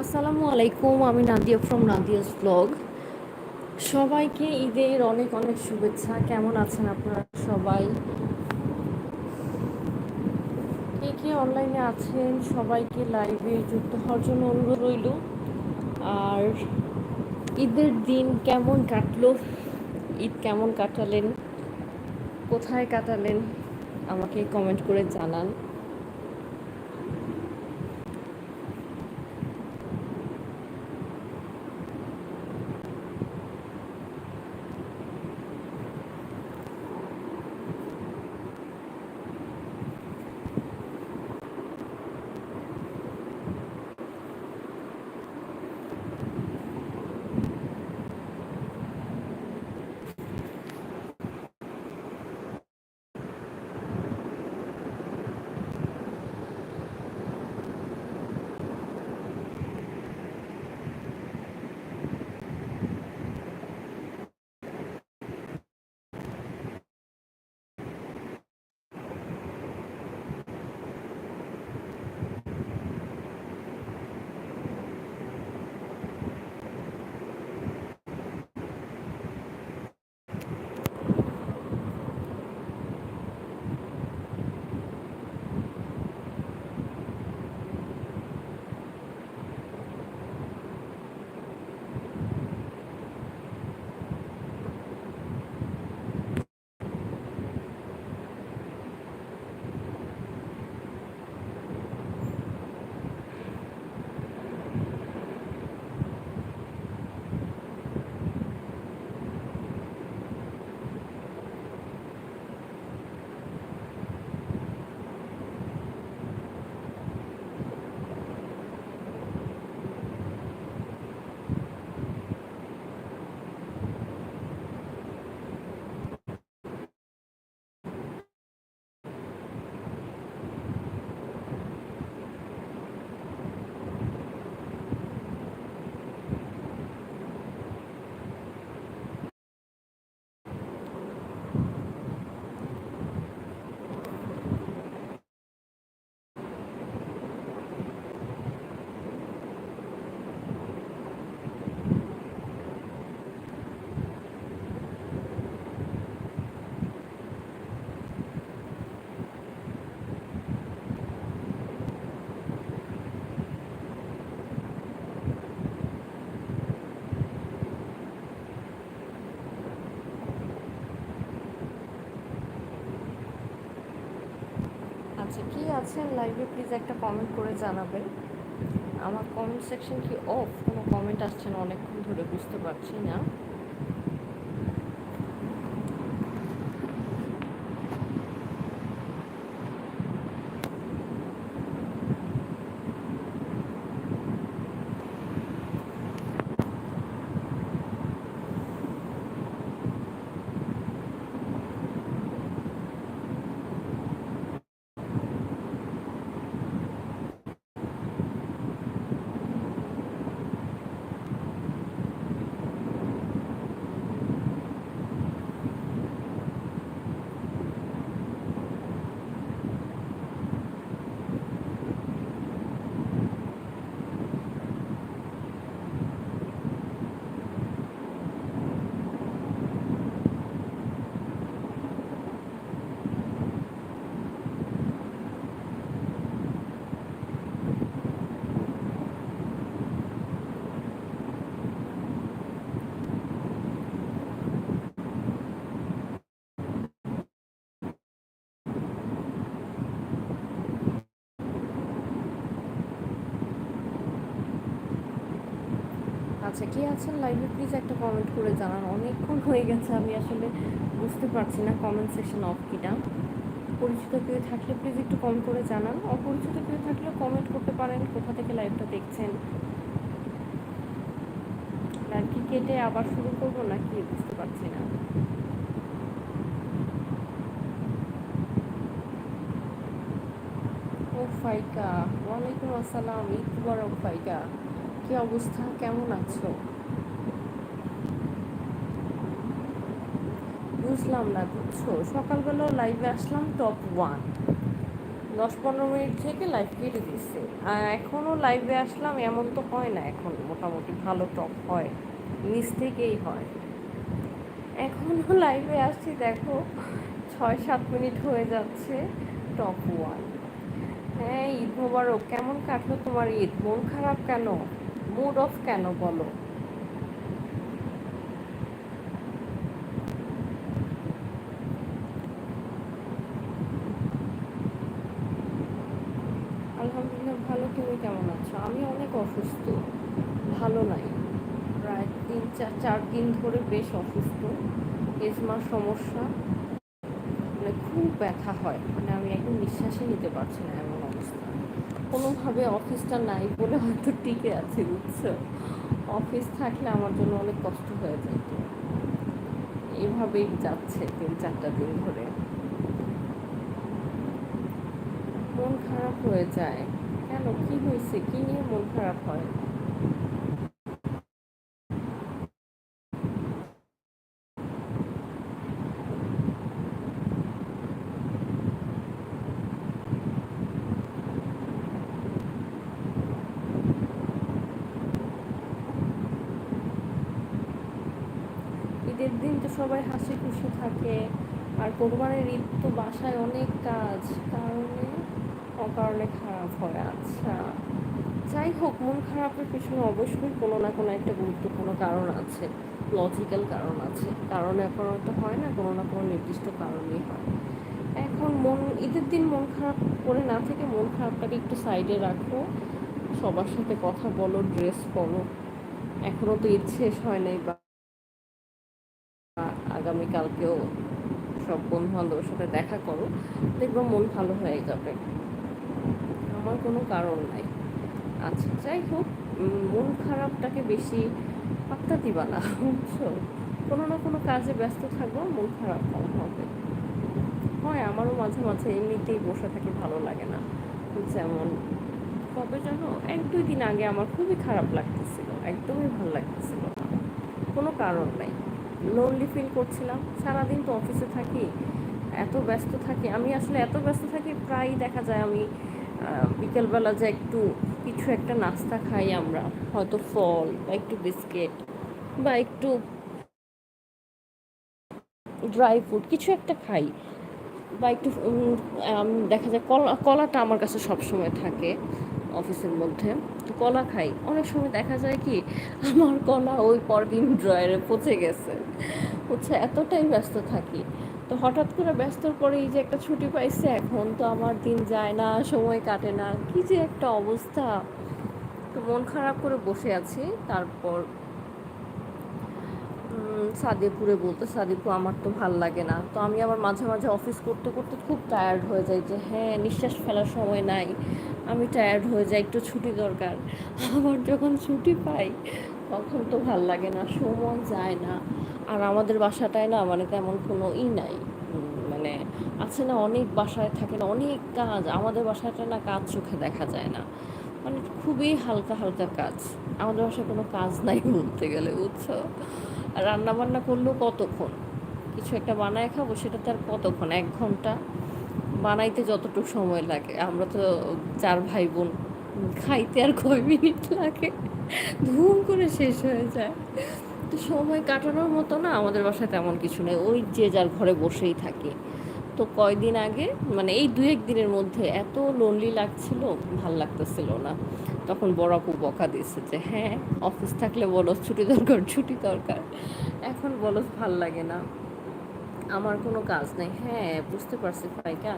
আসসালামু আলাইকুম, আমি নাদিয়া ফ্রম নাদিয়াস ব্লগ সবাইকে ঈদের অনেক অনেক শুভেচ্ছা। কেমন আছেন আপনারা সবাই? কে কে অনলাইনে আছেন? সবাইকে লাইভে যুক্ত হওয়ার জন্য অনুরোধ রইল। আর ঈদের দিন কেমন কাটলো? ঈদ কেমন কাটালেন? কোথায় কাটালেন? আমাকে কমেন্ট করে জানান। আছেন লাইভে প্লিজ একটা কমেন্ট করে জানাবেন। আমার কমেন্ট সেকশন কি অফ কোনো কমেন্ট আসছে না, অনেকক্ষণ ধরে বুঝতে পারছি না। আচ্ছা কে আছেন লাইভে প্লিজ একটা কমেন্ট করে জানান। অনেকক্ষণ হয়ে গেছে, আমি আসলে বুঝতে পারছি না কমেন্ট সেকশন অফ কিনা পরিচিত কেউ থাকলে প্লিজ একটু কম করে জানান। অপরিচিত কেউ থাকলে কমেন্ট করতে পারেন, কোথা থেকে লাইভটা দেখছেন? লাইভ কি কেটে আবার শুরু করব নাকি বুঝতে পারছি না? ও ফাইকা। ওয়ালাইকুম আসসালাম মুবারক ফাইকা। কি অবস্থা? কেমন আছো? বুঝলাম না, বুঝছ? সকালবেলা লাইভে আসলাম টপ ওয়ান দশ পনেরো মিনিট থেকে লাইভ কেটে দিচ্ছে এখনও লাইভে আসলাম, এমন তো হয় না এখন। মোটামুটি ভালো টপ হয়। নিচ থেকেই হয়। এখনও লাইভে আসছি, দেখো, ছয় সাত মিনিট হয়ে যাচ্ছে টপ ওয়ান হ্যাঁ ঈদ মোবারক। কেমন কাটলো তোমার ঈদ? মন খারাপ কেন? মুড অফ কেন বলো? আলহামদুলিল্লাহ, ভালো, তুমি কেমন আছো? আমি অনেক অসুস্থ, ভালো নাই। প্রায় তিন, চার চার দিন ধরে বেশ অসুস্থ, এজমার সমস্যা। মানে খুব ব্যথা হয় মানে আমি একদম নিঃশ্বাসই নিতে পারছি না এমন। কোনোভাবে অফিসটা নাই বলে হয়তো টিকে আছে, বুঝছ? অফিস থাকলে আমার জন্য অনেক কষ্ট হয়ে যেত এভাবেই যাচ্ছে তিন, চারটা দিন ধরে। মন খারাপ হয়ে যায়। কেন? কি হয়েছে? কি নিয়ে মন খারাপ হয় ঈদের দিন তো সবাই হাসি খুশি থাকে। আর কোরবানির ঈদ তো বাসায় অনেক কাজ, কারণে অকারণে খারাপ হয়। আচ্ছা যাই হোক, মন খারাপের পিছনে অবশ্যই কোনো না কোনো একটা গুরুত্বপূর্ণ কারণ আছে লজিক্যাল কারণ আছে। কারণ এখন তো হয় না, কোনো না কোনো নির্দিষ্ট কারণেই হয়। এখন মন, ঈদের দিন মন খারাপ করে না থেকে মন খারাপটাকে একটু সাইডে রাখো। সবার সাথে কথা বলো ড্রেস পরো। এখনও তো ঈদ শেষ হয় নাই বা আগামীকালকেও সব বন্ধু বান্ধবের সাথে দেখা করো, দেখব মন ভালো হয়ে যাবে। আমার কোনো কারণ নাই। আচ্ছা যাই হোক মন খারাপটাকে বেশি পাত্তা দিবা না, বুঝছ? কোনো না কোনো কাজে ব্যস্ত থাকব, মন খারাপ কম হবে। হয় আমারও মাঝে মাঝে এমনিতেই বসে থাকি, ভালো লাগে না। যেমন, কবে যেন এক দুই দিন আগে আমার খুবই খারাপ লাগতেছিল, একদমই ভালো লাগতেছিল কোনো কারণ নাই। লোনলি ফিল করছিলাম। সারাদিন তো অফিসে থাকি, এত ব্যস্ত থাকি। আমি আসলে এত ব্যস্ত থাকি, প্রায়ই দেখা যায় আমি বিকেলবেলা যে একটু, কিছু একটা নাস্তা খাই আমরা। হয়তো ফল বা একটু বিস্কিট বা একটু ড্রাই ফ্রুট কিছু একটা খাই। বা একটু দেখা যায় কলা, কলাটা আমার কাছে সবসময় থাকে। অফিসের মধ্যে। তো কলা খাই। অনেক সময় দেখা যায় কি, আমার কলা ওই পরদিন ড্রয়ারে পচে গেছে। হচ্ছে এতটাই ব্যস্ত থাকি। তো হঠাৎ করে ব্যস্তর পরে এই যে একটা ছুটি পাইছে, এখন তো আমার দিন যায় না, সময় কাটে না। কি যে একটা অবস্থা। তো মন খারাপ করে বসে আছি। তারপর সাদেপুরে বলতে, সাদেপু, আমার তো ভালো লাগে না। তো আমি আবার মাঝে মাঝে অফিস করতে করতে খুব টায়ার্ড হয়ে যাই যে হ্যাঁ নিঃশ্বাস ফেলার সময় নাই, আমি টায়ার্ড হয়ে যাই, একটু ছুটি দরকার। আবার যখন ছুটি পাই, তখন তো ভালো লাগে না, সময় যায় না। আর আমাদের বাসাটায় না মানে তেমন কোনো ই নাই। মানে আছে না, অনেক বাসায় থাকে না, অনেক কাজ। আমাদের বাসাটা না, কাজ চোখে দেখা যায় না। মানে খুবই হালকা হালকা কাজ। আমাদের বাসায় কোনো কাজ নাই বলতে গেলে, বুঝছ? আর রান্না বান্না করলেও কতক্ষণ? কিছু একটা বানায় খাব, সেটা তার কতক্ষণ? এক ঘণ্টা? বানাইতে যতটুকু সময় লাগে। আমরা তো চার ভাই বোন খাইতে আর কয় মিনিট লাগে? ধুম করে শেষ হয়ে যায়। তো সময় কাটানোর মতো না, আমাদের বাসায় তেমন কিছু নেই। ওই যে যার ঘরে বসেই থাকে। তো কয়দিন আগে মানে এই দু এক দিনের মধ্যে এত লোনলি লাগছিল, ভালো লাগতেছিল না। তখন বড় আপু বকা দিয়েছে যে হ্যাঁ অফিস থাকলে বলো, ছুটি দরকার ছুটি দরকার। এখন বলো, ভালো লাগে না। আমার কোনো কাজ নেই। হ্যাঁ বুঝতে পারছি ফাইকা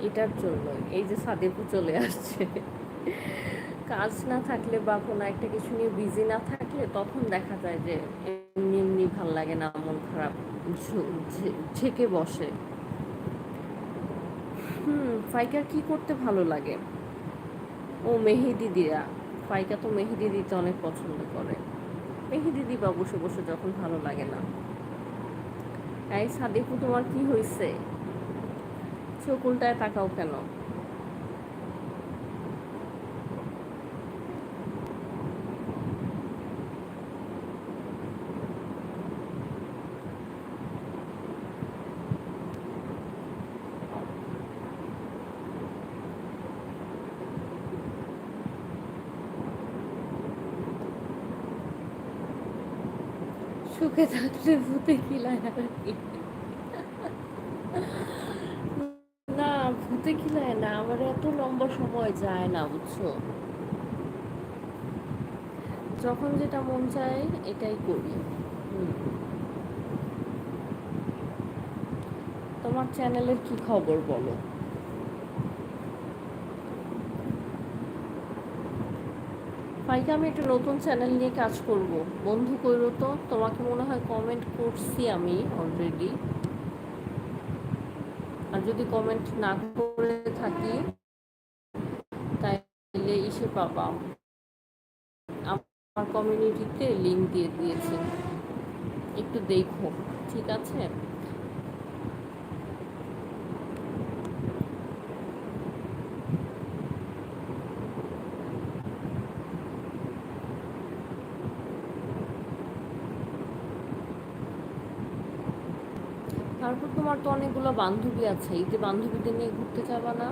এটার জন্য। এই যে সাদেপু চলে আসছে। কাজ না থাকলে বা কোনো একটা কিছু নিয়ে বিজি না থাকলে তখন দেখা যায় যে, এমনি এমনি ভালো লাগে না, মন খারাপ ঝেঁকে বসে। হুম ফাইকার কি করতে ভালো লাগে? ও মেহেদি দিয়া। ফাইকা তো মেহেদি দিতে অনেক পছন্দ করে। মেহেদি দিবা বসে বসে যখন ভালো লাগে না। এই সাদিকু তোমার কি হয়েছে চোখ উল্টায় তাকাও কেন? সুখে থাকলে ভূতে কি না, ভূতে খিলায় না? আমার এত লম্বা সময় যায় না, বুঝছ? যখন যেটা মন চায়, এটাই করি। তোমার চ্যানেলের কি খবর বলো? ফাইকে আমি একটা নতুন চ্যানেল নিয়ে কাজ করব। বন্ধু কইরো তো, তোমাকে মনে হয় কমেন্ট করছি আমি অলরেডি আর যদি কমেন্ট না করে থাকি, তাইলে ইসে পাবা আমার কমিউনিটিতে লিঙ্ক দিয়ে দিয়েছি। একটু দেখো, ঠিক আছে তারপর তোমার তো অনেকগুলো বান্ধবী আছে। এই যে বান্ধবীদের নিয়ে ঘুরতে যাবা না?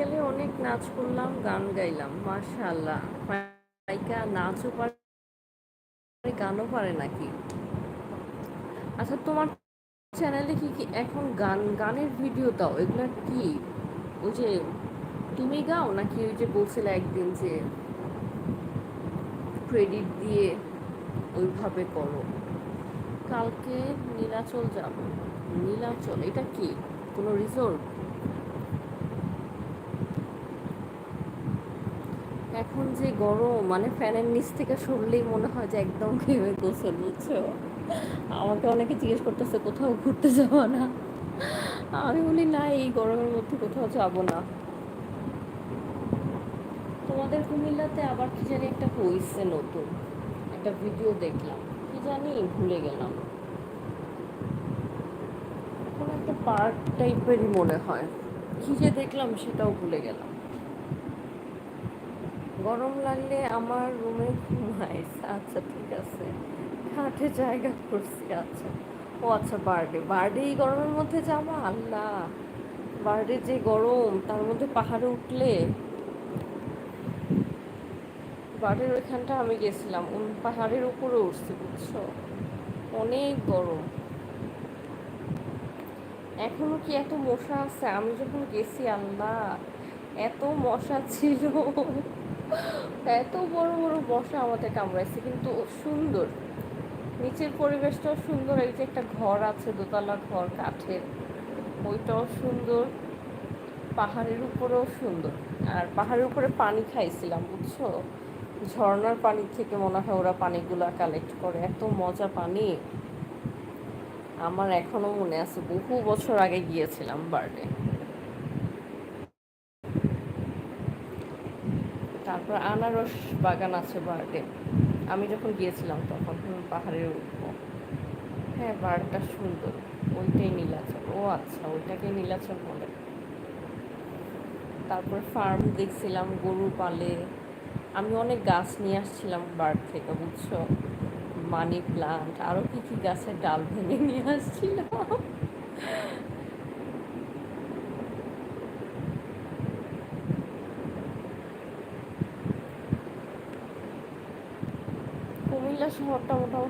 বিকেলে অনেক নাচ করলাম, গান গাইলাম, মাশাআল্লাহ। পাইকা নাচও পারে, গানও পারে নাকি? আচ্ছা তোমার চ্যানেলে কি কি এখন গান, গানের ভিডিও দাও, এগুলো কি? ওই যে তুমি গাও নাকি ওই যে বলছিলে একদিন যে ক্রেডিট দিয়ে ওইভাবে করো? কালকে নীলাচল যাব। নীলাচল, এটা কি? কোনো রিসোর্ট এখন যে গরম মানে ফ্যানের নিচ থেকে সরলেই মনে হয় যে একদম ঘেমে গোসল বুঝছ? আমাকে অনেকে জিজ্ঞেস করতেছে, কোথাও ঘুরতে যাব না? আমি বলি, না, এই গরমের মধ্যে কোথাও যাব না। তোমাদের কুমিল্লাতে আবার কি জানি একটা হইছে নতুন, একটা ভিডিও দেখলাম, কি জানি ভুলে গেলাম। এখন একটা পার্ক টাইপেরই মনে হয়। কি যে দেখলাম সেটাও ভুলে গেলাম। গরম লাগলে আমার রুমে ঘুমাই। আচ্ছা ঠিক আছে। খাটে জায়গা করছি আচ্ছা। ও আচ্ছা বার্ডে বার্থডে এই গরমের মধ্যে যাব? আল্লাহ! বার্ডে যে গরম, তার মধ্যে পাহাড়ে উঠলে? বার্ডের ওইখানটা আমি গেছিলাম। পাহাড়ের উপরে উঠছি, বুঝছ? অনেক গরম। এখনও কি এত মশা আছে? আমি যখন গেছি, আল্লাহ! এত মশা ছিল। এত বড় বড় মশা আমাদের কামড়াইছে, কিন্তু সুন্দর। নিচের পরিবেশটাও সুন্দর, এই যে একটা ঘর আছে, দোতলা ঘর, কাঠের, ওইটাও সুন্দর। পাহাড়ের উপরেও সুন্দর। আর পাহাড়ের উপরে পানি খাইছিলাম, বুঝছ? ঝর্নার পানি থেকে মনে হয় ওরা পানিগুলা কালেক্ট করে। এত মজা পানি। আমার এখনও মনে আছে, বহু বছর আগে গিয়েছিলাম বার্থডে তারপর আনারস বাগান আছে বার্ডে। আমি যখন গিয়েছিলাম তখন পাহাড়ের হ্যাঁ বার্ডটা সুন্দর। ওইটাই নীলাচল। ও আচ্ছা ওইটাকে নীলাচল বলে। তারপর ফার্ম দেখছিলাম গরু পালে। আমি অনেক গাছ নিয়ে আসছিলাম বার্ড থেকে, বুঝছ? মানি প্লান্ট আরও কী কী গাছের ডাল ভেঙে নিয়ে আসছিলাম।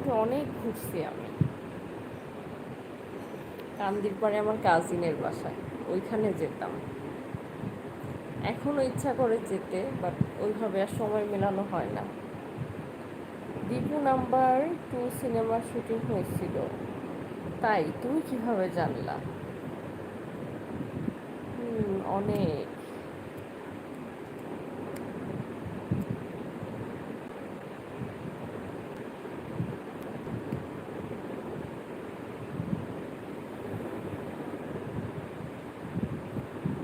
মোটামুটি অনেক ঘুরছি আমি। কান্দির পরে আমার কাজিনের বাসায়, ওইখানে যেতাম। এখনও ইচ্ছা করে যেতে বাট ওইভাবে আর সময় মেলানো হয় না। দীপু নাম্বার টু সিনেমার শুটিং হয়েছিল। তাই, তুমি কীভাবে জানলা? অনেক।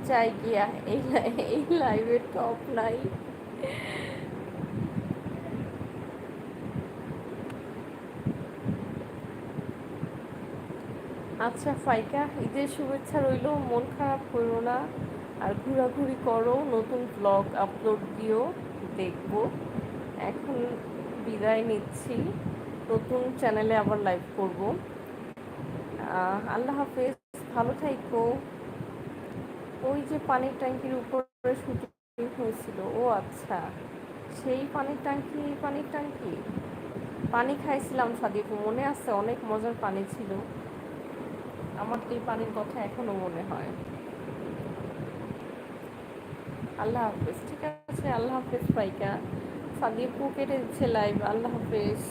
যাই গিয়া এই এই লাইভের টপ নাই আচ্ছা ফাইকা, ঈদের শুভেচ্ছা রইল। মন খারাপ করো না। আর ঘোরাঘুরি করো, নতুন ব্লগ আপলোড দিও, দেখব। এখন বিদায় নিচ্ছি। নতুন চ্যানেলে আবার লাইভ করব। আল্লাহ হাফেজ। ভালো থাইকো। যে পানির ট্যাঙ্কির উপরে শুটিং হয়েছিল, ও আচ্ছা সেই পানির ট্যাঙ্কি পানির ট্যাঙ্কি? পানি খাইছিলাম সাদিপু মনে আছে অনেক মজার পানি ছিল। আমার তো এই পানির কথা এখনও মনে হয়। আল্লাহ হাফেজ, ঠিক আছে? আল্লাহ হাফেজ পাইকা সাদিপু কেটে দিচ্ছে লাইভ আল্লাহ হাফেজ।